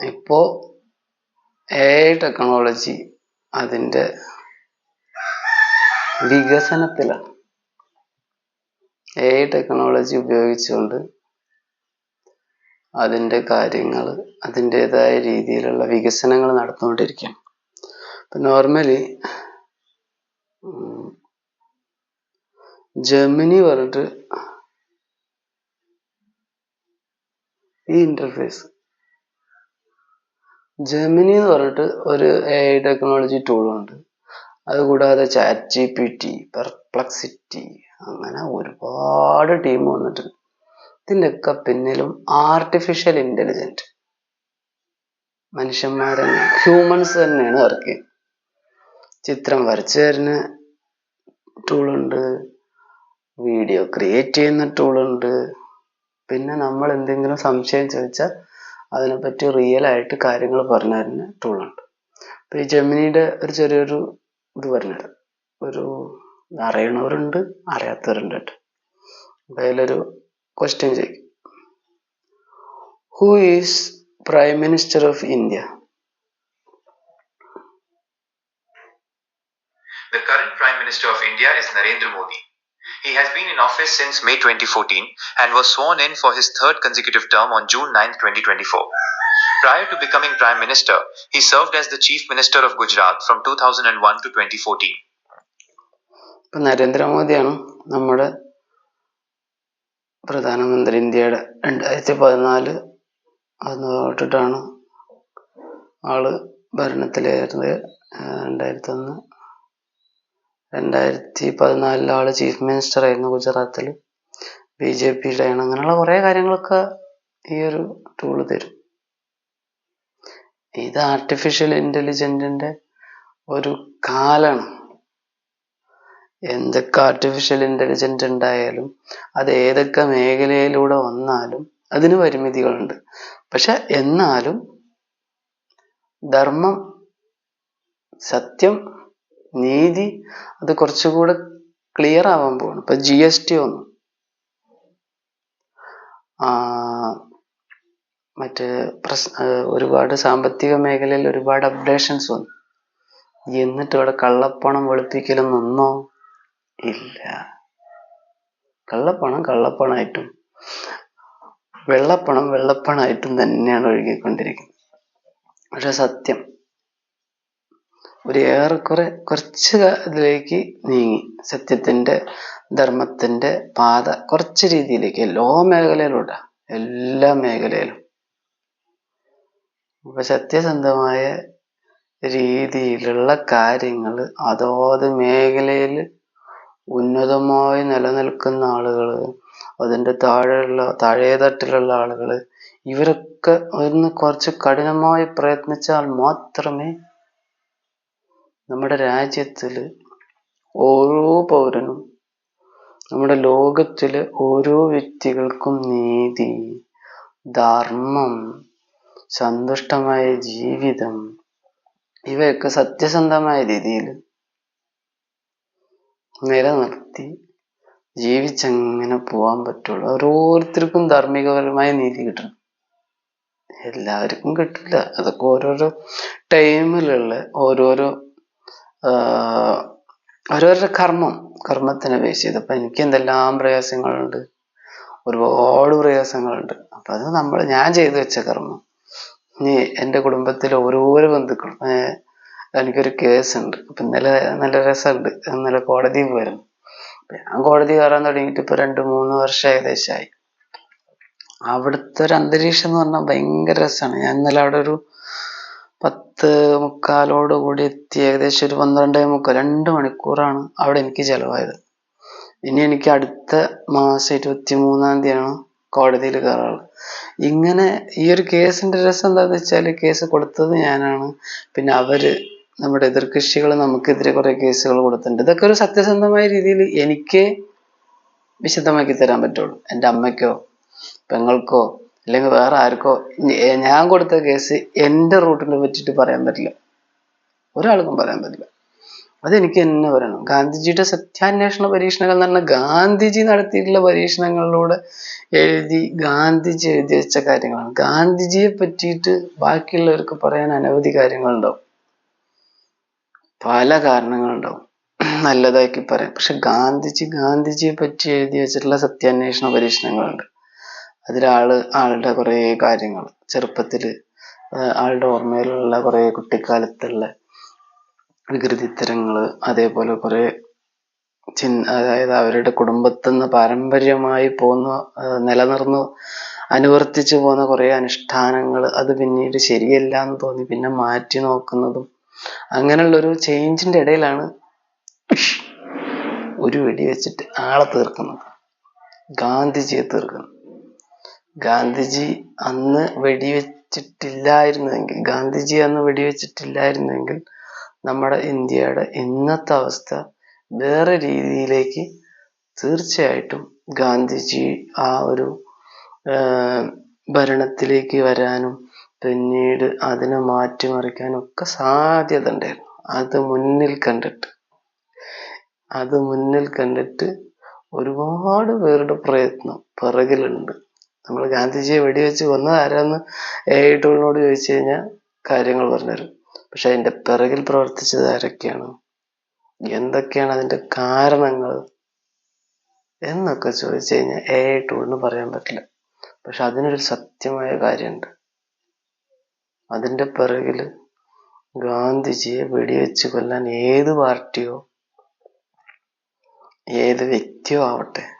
ഇപ്പോൾ A I technology അതിന്റെ വികസനത്തിലാണ്. A I technology ഉപയോഗിച്ചുകൊണ്ട് അതിന്റെ കാര്യങ്ങൾ അതിന്റേതായ രീതിയിലുള്ള വികസനങ്ങൾ നടന്നുകൊണ്ടിരിക്കുകയാണ്. ഇപ്പം നോർമലി ജെമിനി പറഞ്ഞിട്ട് ഈ ഇന്റർഫേസ് ജെമിനി എന്ന് പറഞ്ഞിട്ട് ഒരു എ ഐ ടെക്നോളജി ടൂളുണ്ട് അതുകൂടാതെ chat G P T perplexity അങ്ങനെ ഒരുപാട് ടീം വന്നിട്ടുണ്ട്. ഇതിന്റെയൊക്കെ പിന്നിലും ആർട്ടിഫിഷ്യൽ ഇന്റലിജന്റ് മനുഷ്യന്മാരെ ഹ്യൂമൻസ് തന്നെയാണ് വർക്ക് ചിത്രം വരച്ചു തരുന്ന ടൂളുണ്ട് വീഡിയോ ക്രിയേറ്റ് ചെയ്യുന്ന ടൂളുണ്ട് പിന്നെ നമ്മൾ എന്തെങ്കിലും സംശയം ചോദിച്ചാൽ അതിനെപ്പറ്റി റിയൽ ആയിട്ട് കാര്യങ്ങൾ പറഞ്ഞു തരുന്ന ടൂളുണ്ട് അപ്പോൾ ഈ ജെമിനിയുടെ ഒരു ചെറിയൊരു ഇത് പറഞ്ഞുതരാം ഒരു അറിയണവരുണ്ട് അറിയാത്തവരുണ്ട് കേട്ടോ. അപ്പോൾ അതിലൊരു ക്വസ്റ്റ്യൻ ചോദിക്കും. Who is prime minister of India The current Prime Minister of India is Narendra Modi. He has been in office since May 2014 and was sworn in for his third consecutive term on June 9, 2024. Prior to becoming Prime Minister, he served as the Chief Minister of Gujarat from 2001 to 2014. ഇപ്പം നരേന്ദ്രമോദിയാണ് നമ്മുടെ പ്രധാനമന്ത്രി ഇന്ത്യയുടെ രണ്ടായിരത്തി പതിനാല് അത് തൊട്ടിട്ടാണ് ആള് ഭരണത്തിലേറുന്നത് രണ്ടായിരത്തി ഒന്ന് രണ്ടായിരത്തി പതിനാലിൽ ആൾ ചീഫ് മിനിസ്റ്റർ ആയിരുന്നു ഗുജറാത്തിൽ ബി ജെ ആണ്. അങ്ങനെയുള്ള കുറേ കാര്യങ്ങളൊക്കെ ഈ ഒരു ടൂൾ തരും. ഇത് ആർട്ടിഫിഷ്യൽ ഇന്റലിജന്റിന്റെ ഒരു കാലാണ്. എന്തൊക്കെ ആർട്ടിഫിഷ്യൽ ഇന്റലിജന്റ് ഉണ്ടായാലും അത് ഏതൊക്കെ മേഖലയിലൂടെ വന്നാലും അതിന് പരിമിതികളുണ്ട്. പക്ഷെ എന്നാലും ധർമ്മം സത്യം നീതി അത് കുറച്ചുകൂടെ ക്ലിയർ ആവാൻ പോവാണ്. ഇപ്പൊ ജി എസ് ടി വന്നു. ആ, മറ്റേ പ്രശ് ഒരുപാട് സാമ്പത്തിക മേഖലയിൽ ഒരുപാട് അപ്ഡേഷൻസ് വന്നു. എന്നിട്ട് ഇവിടെ കള്ളപ്പണം വെളുപ്പിക്കലും നിന്നോ? ഇല്ല. കള്ളപ്പണം കള്ളപ്പണമായിട്ടും വെള്ളപ്പണം വെള്ളപ്പണമായിട്ടും തന്നെയാണ് ഒഴുകിക്കൊണ്ടിരിക്കുന്നത്. പക്ഷെ സത്യം ഒരു ഏറെക്കുറെ കുറച്ച് ഇതിലേക്ക് നീങ്ങി. സത്യത്തിന്റെ ധർമ്മത്തിന്റെ പാത കുറച്ച് രീതിയിലേക്ക് എല്ലാ മേഖലയിലൂടെ എല്ലാ മേഖലയിലും. അപ്പൊ സത്യസന്ധമായ രീതിയിലുള്ള കാര്യങ്ങൾ അതോത് മേഖലയിൽ ഉന്നതമായി നിലനിൽക്കുന്ന ആളുകൾ അതിന്റെ താഴെയുള്ള താഴേതട്ടിലുള്ള ആളുകൾ ഇവരൊക്കെ ഒന്ന് കുറച്ച് കഠിനമായി പ്രയത്നിച്ചാൽ മാത്രമേ നമ്മുടെ രാജ്യത്തിൽ ഓരോ പൗരനും നമ്മുടെ ലോകത്തിലെ ഓരോ വ്യക്തികൾക്കും നീതി ധർമ്മം സന്തുഷ്ടമായ ജീവിതം ഇവയൊക്കെ സത്യസന്ധമായ രീതിയിൽ നിലനിർത്തി ജീവിച്ചങ്ങനെ പോകാൻ പറ്റുള്ളൂ. ഓരോരുത്തർക്കും ധാർമ്മികപരമായ നീതി കിട്ടണം. എല്ലാവർക്കും കിട്ടില്ല. അതൊക്കെ ഓരോരോ ടൈമിലുള്ള ഓരോരോ ഓരോരുടെ കർമ്മം കർമ്മത്തിനെ ബേസ് ചെയ്ത് അപ്പം എനിക്ക് എന്തെല്ലാം പ്രയാസങ്ങളുണ്ട്. ഒരുപാട് പ്രയാസങ്ങളുണ്ട്. അപ്പം അത് നമ്മൾ ഞാൻ ചെയ്തു വെച്ച കർമ്മം. ഇനി എന്റെ കുടുംബത്തിലെ ഓരോരോ ബന്ധുക്കളും എനിക്കൊരു എനിക്കൊരു ഉണ്ട്. അപ്പം ഇന്നലെ നല്ല രസമുണ്ട്. ഇന്നലെ കോടതിയിൽ പോയിരുന്നു. ഞാൻ കോടതി കയറാൻ തുടങ്ങിയിട്ട് ഇപ്പോൾ രണ്ട് മൂന്ന് വർഷം ഏകദേശമായി അവിടുത്തെ ഒരു അന്തരീക്ഷം എന്ന് പറഞ്ഞാൽ ഭയങ്കര രസമാണ്. ഞാൻ ഇന്നലെ അവിടെ ഒരു പത്ത് മുക്കാലോട് കൂടി എത്തി ഏകദേശം ഒരു പന്ത്രണ്ടേ മുക്കാൽ രണ്ട് മണിക്കൂറാണ് അവിടെ എനിക്ക് ചെലവായത്. ഇനി എനിക്ക് അടുത്ത മാസം ഇരുപത്തി മൂന്നാം തീയതിയാണ് കോടതിയിൽ കയറാറ് ഇങ്ങനെ ഈ ഒരു കേസിന്റെ രസം എന്താന്ന് വെച്ചാൽ കേസ് കൊടുത്തത് ഞാനാണ്. പിന്നെ അവർ നമ്മുടെ എതിർകക്ഷികൾ നമുക്കെതിരെ കുറെ കേസുകൾ കൊടുത്തിട്ടുണ്ട്. ഇതൊക്കെ ഒരു സത്യസന്ധമായ രീതിയിൽ എനിക്ക് വിശദമാക്കി തരാൻ പറ്റുള്ളൂ. എന്റെ അമ്മയ്ക്കോ പെങ്ങൾക്കോ അല്ലെങ്കിൽ വേറെ ആർക്കോ ഞാൻ കൊടുത്ത കേസ് എന്റെ റൂട്ടിനെ പറ്റിയിട്ട് പറയാൻ പറ്റില്ല. ഒരാൾക്കും പറയാൻ പറ്റില്ല. അതെനിക്ക് തന്നെ പറയണം. ഗാന്ധിജിയുടെ സത്യാന്വേഷണ പരീക്ഷണങ്ങൾ എന്ന് പറഞ്ഞാൽ ഗാന്ധിജി നടത്തിയിട്ടുള്ള പരീക്ഷണങ്ങളിലൂടെ എഴുതി ഗാന്ധിജി എഴുതി വെച്ച കാര്യങ്ങളാണ്. ഗാന്ധിജിയെ പറ്റിയിട്ട് ബാക്കിയുള്ളവർക്ക് പറയാൻ അനവധി കാര്യങ്ങളുണ്ടാവും. പല കാരണങ്ങളുണ്ടാവും. നല്ലതാക്കി പറയാം. പക്ഷെ ഗാന്ധിജി ഗാന്ധിജിയെ പറ്റി എഴുതി വെച്ചിട്ടുള്ള സത്യാന്വേഷണ പരീക്ഷണങ്ങളുണ്ട്. അതിലാൾ ആളുടെ കുറേ കാര്യങ്ങൾ ചെറുപ്പത്തിൽ ആളുടെ ഓർമ്മയിലുള്ള കുറേ കുട്ടിക്കാലത്തുള്ള വികൃതിത്തരങ്ങൾ അതേപോലെ കുറേ ചിൻ അതായത് അവരുടെ കുടുംബത്തിൽ നിന്ന് പാരമ്പര്യമായി പോന്ന നിലനിർന്ന് അനുവർത്തിച്ചു പോകുന്ന കുറേ അനുഷ്ഠാനങ്ങൾ അത് പിന്നീട് ശരിയല്ല എന്ന് തോന്നി പിന്നെ മാറ്റി നോക്കുന്നതും അങ്ങനെയുള്ളൊരു ചേഞ്ചിന്റെ ഇടയിലാണ് ഒരു വെടി വെച്ചിട്ട് ആളെ തീർക്കുന്നത്. ഗാന്ധിജിയെ തീർക്കുന്നത്. ഗാന്ധിജി അന്ന് വെടിവെച്ചിട്ടില്ലായിരുന്നുവെങ്കിൽ ഗാന്ധിജി അന്ന് വെടിവെച്ചിട്ടില്ലായിരുന്നുവെങ്കിൽ നമ്മുടെ ഇന്ത്യയുടെ ഇന്നത്തെ അവസ്ഥ വേറെ രീതിയിലേക്ക് തീർച്ചയായിട്ടും ഗാന്ധിജി ആ ഒരു ഭരണത്തിലേക്ക് വരാനും പിന്നീട് അതിനെ മാറ്റിമറിക്കാനും ഒക്കെ സാധ്യത ഉണ്ടായിരുന്നു അത് മുന്നിൽ കണ്ടിട്ട്. അത് മുന്നിൽ കണ്ടിട്ട് ഒരുപാട് പേരുടെ പ്രയത്നം പിറകിലുണ്ട്. നമ്മൾ ഗാന്ധിജിയെ വെടിവെച്ച് കൊന്നത് ആരാന്ന് എ ഐ ടൂളിനോട് ചോദിച്ചു കഴിഞ്ഞാൽ കാര്യങ്ങൾ പറഞ്ഞുതരും. പക്ഷെ അതിന്റെ പിറകിൽ പ്രവർത്തിച്ചത് ആരൊക്കെയാണ്? എന്തൊക്കെയാണ് അതിന്റെ കാരണങ്ങൾ? എന്നൊക്കെ ചോദിച്ചു കഴിഞ്ഞാൽ എ ഐ ടൂളിന് പറയാൻ പറ്റില്ല. പക്ഷെ അതിനൊരു സത്യമായ കാര്യമുണ്ട്. അതിന്റെ പിറകിൽ ഗാന്ധിജിയെ വെടിവെച്ച് കൊല്ലാൻ ഏത് പാർട്ടിയോ ഏത് വ്യക്തിയോ ആവട്ടെ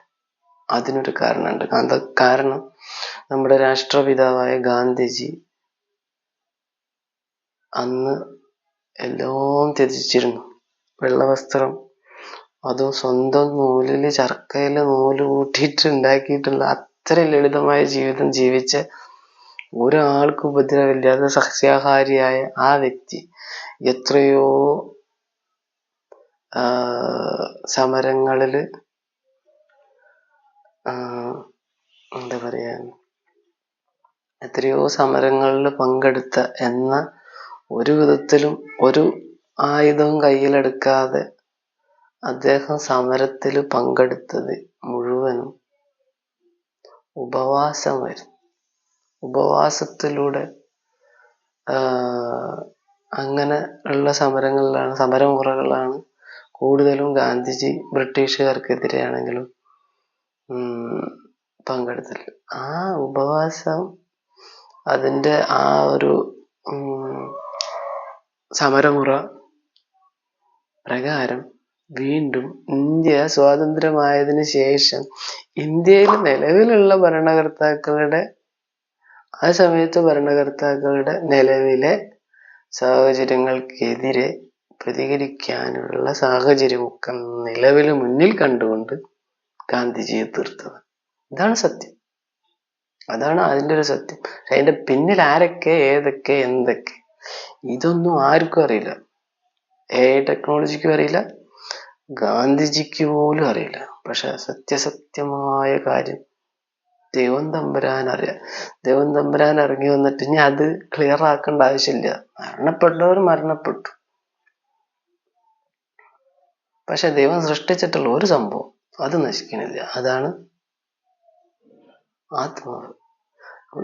അതിനൊരു കാരണമുണ്ട്. അത് കാരണം നമ്മുടെ രാഷ്ട്രപിതാവായ ഗാന്ധിജി അന്ന് എല്ലാം ത്യജിച്ചിരുന്നു. വെള്ളവസ്ത്രം അതും സ്വന്തം നൂലിൽ ചർക്കയിൽ നൂൽ കൂട്ടിയിട്ട് ഉണ്ടാക്കിയിട്ടുള്ള അത്ര ലളിതമായ ജീവിതം ജീവിച്ച ഒരാൾക്ക് ഉപദ്രവമില്ലാതെ സസ്യാഹാരിയായ ആ വ്യക്തി എത്രയോ ആ, എന്താ പറയാ എത്രയോ സമരങ്ങളിൽ പങ്കെടുത്ത എന്ന ഒരു വിധത്തിലും ഒരു ആയുധവും കയ്യിലെടുക്കാതെ അദ്ദേഹം സമരത്തിൽ പങ്കെടുത്തത് മുഴുവനും ഉപവാസമായിരുന്നു. ഉപവാസത്തിലൂടെ അങ്ങനെ ഉള്ള സമരങ്ങളിലാണ് സമരമുറകളിലാണ് കൂടുതലും ഗാന്ധിജി ബ്രിട്ടീഷുകാർക്കെതിരെയാണെങ്കിലും ഉം, ആ ഉപവാസം അതിന്റെ ആ ഒരു സമരമുറ പ്രകാരം വീണ്ടും ഇന്ത്യ സ്വാതന്ത്ര്യമായതിനു ശേഷം ഇന്ത്യയിൽ നിലവിലുള്ള ഭരണകർത്താക്കളുടെ ആ സമയത്ത് ഭരണകർത്താക്കളുടെ നിലവിലെ സാഹചര്യങ്ങൾക്കെതിരെ പ്രതികരിക്കാനുള്ള സാഹചര്യമൊക്കെ നിലവിൽ മുന്നിൽ കണ്ടുകൊണ്ട് ഗാന്ധിജിയെ തീർത്തത്. ഇതാണ് സത്യം. അതാണ് അതിന്റെ ഒരു സത്യം. അതിന്റെ പിന്നിൽ ആരൊക്കെ ഏതൊക്കെ എന്തൊക്കെ? ഇതൊന്നും ആർക്കും അറിയില്ല. എ ടെക്നോളജിക്കും അറിയില്ല. ഗാന്ധിജിക്ക് പോലും അറിയില്ല. പക്ഷെ സത്യസത്യമായ കാര്യം ദൈവം തമ്പുരാൻ അറിയാം. ദൈവം തമ്പുരാൻ ഇറങ്ങി വന്നിട്ട് ഇനി അത് ക്ലിയർ ആക്കേണ്ട ആവശ്യമില്ല. മരണപ്പെട്ടവർ മരണപ്പെട്ടു. പക്ഷെ ദൈവം സൃഷ്ടിച്ചിട്ടുള്ള ഒരു സംഭവം അത് നശിക്കണില്ല. അതാണ് ആത്മാവ്.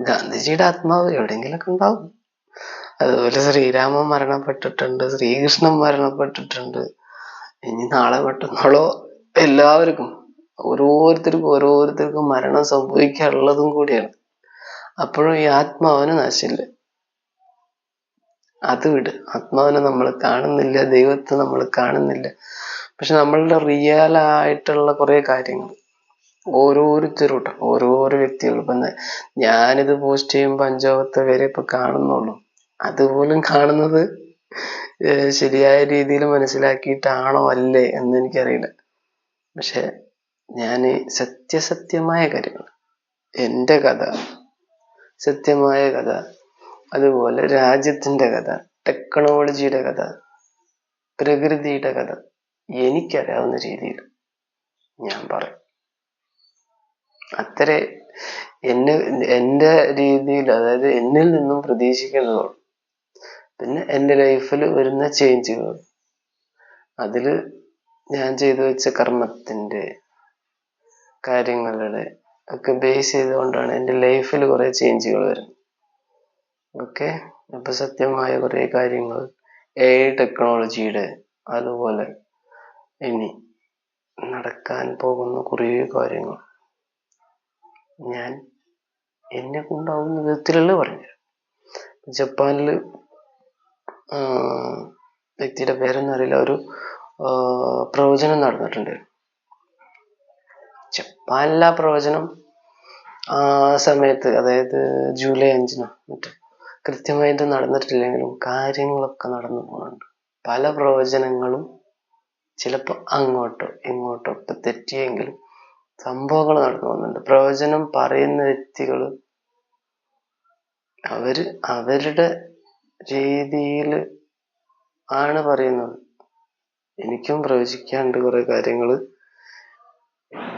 ഗാന്ധിജിയുടെ ആത്മാവ് എവിടെയെങ്കിലൊക്കെ ഉണ്ടാവും. അതുപോലെ ശ്രീരാമൻ മരണപ്പെട്ടിട്ടുണ്ട് ശ്രീകൃഷ്ണൻ മരണപ്പെട്ടിട്ടുണ്ട്. ഇനി നാളെ പെട്ടെന്നോളോ എല്ലാവർക്കും. ഓരോരുത്തർക്കും ഓരോരുത്തർക്കും മരണം സംഭവിക്കാനുള്ളതും കൂടിയാണ്. അപ്പോഴും ഈ ആത്മാവിന് നശില്ല അത് വിട്. ആത്മാവിനെ നമ്മൾ കാണുന്നില്ല ദൈവത്തെ നമ്മൾ കാണുന്നില്ല. പക്ഷെ നമ്മളുടെ റിയൽ ആയിട്ടുള്ള കുറേ കാര്യങ്ങൾ. ഓരോരുത്തരും ട്ടോ, ഓരോരോ വ്യക്തികൾ. ഇപ്പൊ ഞാനിത് പോസ്റ്റ് ചെയ്യുമ്പോൾ അഞ്ചാമത്തെ വരെ ഇപ്പൊ കാണുന്നുള്ളൂ. അതുപോലും കാണുന്നത് ശരിയായ രീതിയിൽ മനസ്സിലാക്കിയിട്ടാണോ അല്ലേ എന്ന് എനിക്കറിയില്ല. പക്ഷെ ഞാൻ സത്യസത്യമായ കാര്യങ്ങൾ. എന്റെ കഥ സത്യമായ കഥ. അതുപോലെ രാജ്യത്തിന്റെ കഥ ടെക്നോളജിയുടെ കഥ പ്രകൃതിയുടെ കഥ. എനിക്കറിയാവുന്ന രീതിയിൽ ഞാൻ പറയും. അത്രേ എന്നെ എന്റെ രീതിയിൽ അതായത് എന്നിൽ നിന്നും പ്രതീക്ഷിക്കുന്നതാണ് പിന്നെ എന്റെ ലൈഫിൽ വരുന്ന ചേഞ്ചുകൾ. അതിൽ ഞാൻ ചെയ്തു വെച്ച കർമ്മത്തിന്റെ കാര്യങ്ങളുടെ ഒക്കെ ബേസ് ചെയ്തുകൊണ്ടാണ് എന്റെ ലൈഫിൽ കുറേ ചേഞ്ചുകൾ വരുന്നത്. ഓക്കെ? അപ്പൊ സത്യമായ കുറേ കാര്യങ്ങൾ എ ടെക്നോളജിയുടെ അതുപോലെ ഇനി നടക്കാൻ പോകുന്ന കുറേ കാര്യങ്ങൾ. ഞാൻ എന്നെ കൊണ്ടാവുന്ന വിധത്തിലുള്ള പറഞ്ഞു ജപ്പാനിൽ വ്യക്തിയുടെ പേരൊന്നും അറിയില്ല. ഒരു പ്രവചനം നടന്നിട്ടുണ്ട്. ജപ്പാനിലെ ആ പ്രവചനം. ആ സമയത്ത് അതായത് ജൂലൈ അഞ്ചിനോ മറ്റോ കൃത്യമായിട്ട് നടന്നിട്ടില്ലെങ്കിലും കാര്യങ്ങളൊക്കെ നടന്നു പോകുന്നുണ്ട്. പല പ്രവചനങ്ങളും ചിലപ്പോൾ അങ്ങോട്ടോ ഇങ്ങോട്ടോ ഒക്കെ തെറ്റിയെങ്കിലും സംഭവങ്ങൾ നടന്നു പോകുന്നുണ്ട് പ്രവചനം പറയുന്ന വ്യക്തികൾ അവർ അവരുടെ രീതിയിൽ ആണ് പറയുന്നത്. എനിക്കും പ്രവചിക്കാണ്ട് കുറെ കാര്യങ്ങൾ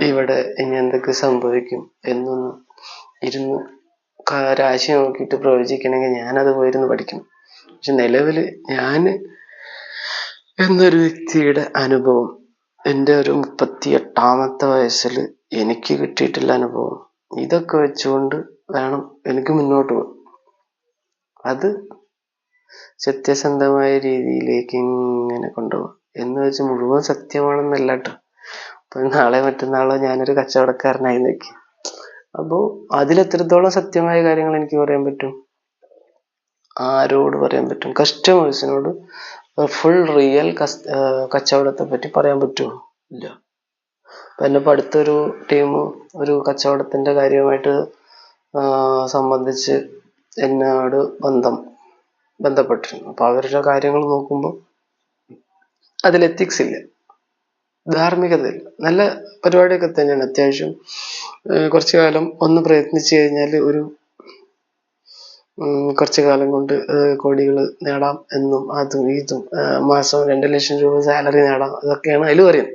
ഇവിടെ ഇനി എന്തൊക്കെ സംഭവിക്കും എന്നൊന്നും ഇരുന്ന് രാശി നോക്കിയിട്ട് പ്രവചിക്കണമെങ്കിൽ ഞാനത് പോയിരുന്ന് പഠിക്കണം. പക്ഷെ നിലവിൽ ഞാൻ എന്നൊരു വ്യക്തിയുടെ അനുഭവം. എന്റെ ഒരു മുപ്പത്തി എട്ടാമത്തെ വയസ്സിൽ എനിക്ക് കിട്ടിയിട്ടുള്ള അനുഭവം. ഇതൊക്കെ വെച്ചുകൊണ്ട് വേണം എനിക്ക് മുന്നോട്ട് പോകാൻ. അത് സത്യസന്ധമായ രീതിയിലേക്ക് ഇങ്ങനെ കൊണ്ടുപോകാം എന്ന് വെച്ച് മുഴുവൻ സത്യമാണെന്നല്ല കേട്ടോ. ഇപ്പൊ നാളെ മറ്റന്നാളോ ഞാനൊരു കച്ചവടക്കാരനായി നിൽക്കും. അപ്പോൾ അതിലെത്രത്തോളം സത്യമായ കാര്യങ്ങൾ എനിക്ക് പറയാൻ പറ്റും? ആരോട് പറയാൻ പറ്റും? കസ്റ്റമേഴ്സിനോട് ഫുൾ റിയൽ കച്ചവടത്തെ പറ്റി പറയാൻ പറ്റുമോ ഇല്ല. ഇപ്പൊ എന്നെ ഇപ്പൊ അടുത്തൊരു ടീം ഒരു കച്ചവടത്തിന്റെ കാര്യമായിട്ട് സംബന്ധിച്ച് എന്നോട് ബന്ധം ബന്ധപ്പെട്ടിരുന്നു. അപ്പൊ അവരുടെ കാര്യങ്ങൾ നോക്കുമ്പോൾ അതിൽ എത്തിക്സ് ഇല്ല. ധാർമ്മികതയില്ല. നല്ല പരിപാടിയൊക്കെ തന്നെയാണ്. അത്യാവശ്യം കുറച്ചു കാലം ഒന്ന് പ്രയത്നിച്ചു കഴിഞ്ഞാൽ ഒരു കുറച്ചു കാലം കൊണ്ട് കോടികൾ നേടാം എന്നും അതും ഇതും മാസം രണ്ട് ലക്ഷം രൂപ സാലറി നേടാം അതൊക്കെയാണ് അതിൽ പറയുന്നത്.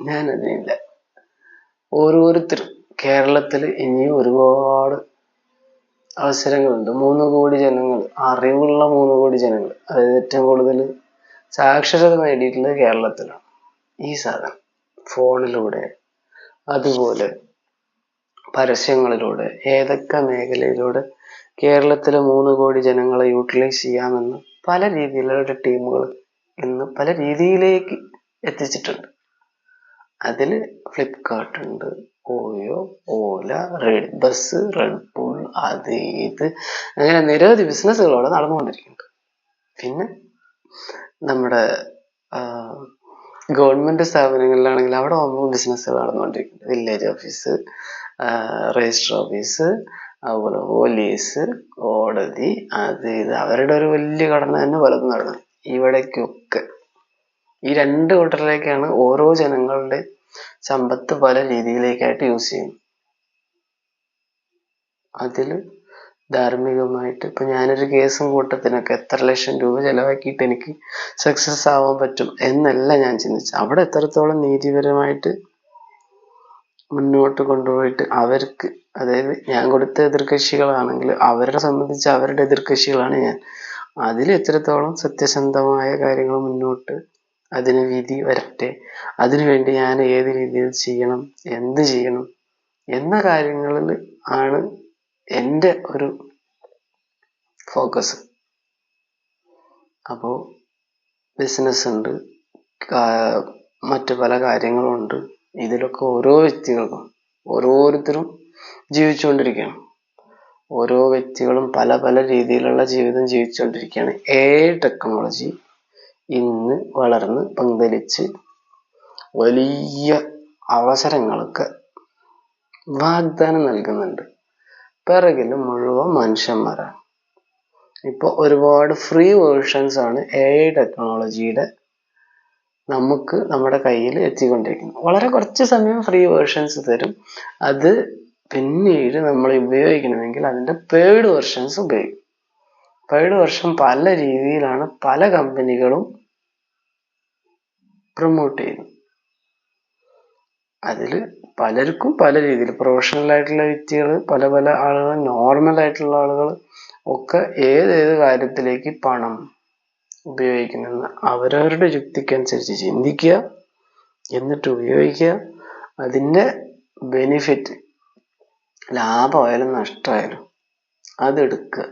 ഞാൻ അതിനില്ല ഓരോരുത്തരും കേരളത്തിൽ ഇനിയും ഒരുപാട് അവസരങ്ങളുണ്ട്. മൂന്ന് കോടി ജനങ്ങൾ അറിവുള്ള മൂന്ന് കോടി ജനങ്ങൾ. അതായത് ഏറ്റവും കൂടുതൽ സാക്ഷരത നേടിയിട്ടുള്ളത് കേരളത്തിലാണ്. ഈ സാധനം ഫോണിലൂടെ അതുപോലെ പരസ്യങ്ങളിലൂടെ ഏതൊക്കെ മേഖലയിലൂടെ കേരളത്തിലെ മൂന്ന് കോടി ജനങ്ങളെ യൂട്ടിലൈസ് ചെയ്യാമെന്ന് പല രീതിയിലുള്ള ടീമുകൾ ഇന്ന് പല രീതിയിലേക്ക് എത്തിച്ചിട്ടുണ്ട്. അതിൽ ഫ്ലിപ്കാർട്ട് ഉണ്ട് OYO Ola Red Bus Red Bull അത് ഇത് അങ്ങനെ നിരവധി ബിസിനസ്സുകൾ അവിടെ നടന്നുകൊണ്ടിരിക്കുന്നുണ്ട്. പിന്നെ നമ്മുടെ ഗവൺമെന്റ് സ്ഥാപനങ്ങളിലാണെങ്കിൽ അവിടെ വന്നു ബിസിനസ്സുകൾ നടന്നുകൊണ്ടിരിക്കുന്നുണ്ട്. വില്ലേജ് ഓഫീസ് രജിസ്റ്റർ ഓഫീസ് അതുപോലെ പോലീസ് കോടതി അത് ഇത് അവരുടെ ഒരു വലിയ ഘടന തന്നെ പലതും നടന്നു ഇവിടേക്കൊക്കെ. ഈ രണ്ട് കൂട്ടറിലേക്കാണ് ഓരോ ജനങ്ങളുടെ സമ്പത്ത് പല രീതിയിലേക്കായിട്ട് യൂസ് ചെയ്യുന്നത്. അതിൽ ധാർമ്മികമായിട്ട് ഇപ്പം ഞാനൊരു കേസും കൂട്ടത്തിനൊക്കെ എത്ര ലക്ഷം രൂപ ചിലവാക്കിയിട്ട് എനിക്ക് സക്സസ് ആവാൻ പറ്റും എന്നല്ല ഞാൻ ചിന്തിച്ചത്. അവിടെ എത്രത്തോളം നീതിപരമായിട്ട് മുന്നോട്ട് കൊണ്ടുപോയിട്ട് അവർക്ക് അതായത് ഞാൻ കൊടുത്ത എതിർകക്ഷികളാണെങ്കിൽ അവരെ സംബന്ധിച്ച് അവരുടെ എതിർകക്ഷികളാണ് ഞാൻ. അതിൽ എത്രത്തോളം സത്യസന്ധമായ കാര്യങ്ങൾ മുന്നോട്ട് അതിന് വിധി വരട്ടെ അതിനുവേണ്ടി ഞാൻ ഏത് രീതിയിൽ ചെയ്യണം എന്ത് ചെയ്യണം എന്ന കാര്യങ്ങളിൽ ആണ് എന്റെ ഒരു ഫോക്കസ്. അപ്പോൾ ബിസിനസ് ഉണ്ട് മറ്റു പല കാര്യങ്ങളും ഉണ്ട് ഇതിലൊക്കെ ഓരോ വ്യക്തികൾക്കും ഓരോരുത്തരും ജീവിച്ചുകൊണ്ടിരിക്കുകയാണ്. ഓരോ വ്യക്തികളും പല പല രീതിയിലുള്ള ജീവിതം ജീവിച്ചുകൊണ്ടിരിക്കുകയാണ്. ഏ ടെക്നോളജി ഇന്ന് വളർന്ന് പന്തലിച്ച് വലിയ അവസരങ്ങൾക്ക് വാഗ്ദാനം നൽകുന്നുണ്ട്. പിറകിൽ മുഴുവൻ മനുഷ്യന്മാരാണ്. ഇപ്പോൾ ഒരുപാട് ഫ്രീ വേർഷൻസ് ആണ് എ ടെക്നോളജിയുടെ നമുക്ക് നമ്മുടെ കയ്യിൽ എത്തിക്കൊണ്ടിരിക്കുന്നു. വളരെ കുറച്ച് സമയം ഫ്രീ വേർഷൻസ് തരും. അത് പിന്നീട് നമ്മൾ ഉപയോഗിക്കണമെങ്കിൽ അതിന്റെ പേഡ് വെർഷൻസ് ഉപയോഗിക്കും. പേഡ് വെർഷൻ പല രീതിയിലാണ് പല കമ്പനികളും പ്രൊമോട്ട് ചെയ്യുന്നത്. അതിൽ പലർക്കും പല രീതിയിൽ പ്രൊഫഷണൽ ആയിട്ടുള്ള വ്യക്തികൾ പല പല ആളുകൾ നോർമൽ ആയിട്ടുള്ള ആളുകൾ ഒക്കെ ഏതേത് കാര്യത്തിലേക്ക് പണം ഉപയോഗിക്കുന്നെന്ന് അവരവരുടെ യുക്തിക്കനുസരിച്ച് ചിന്തിക്കുക എന്നിട്ട് ഉപയോഗിക്കുക. അതിന്റെ ബെനിഫിറ്റ് ലാഭമായാലും നഷ്ടമായാലും അതെടുക്കുക.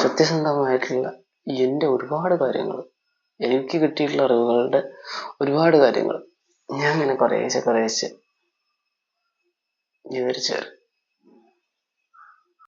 സത്യസന്ധമായിട്ടുള്ള എന്റെ ഒരുപാട് കാര്യങ്ങൾ എനിക്ക് കിട്ടിയിട്ടുള്ള അറിവുകളുടെ ഒരുപാട് കാര്യങ്ങൾ ഞാൻ ഇങ്ങനെ കുറേശ്ശെ കുറേശ്ശെ വിവരിച്ചു തരാം.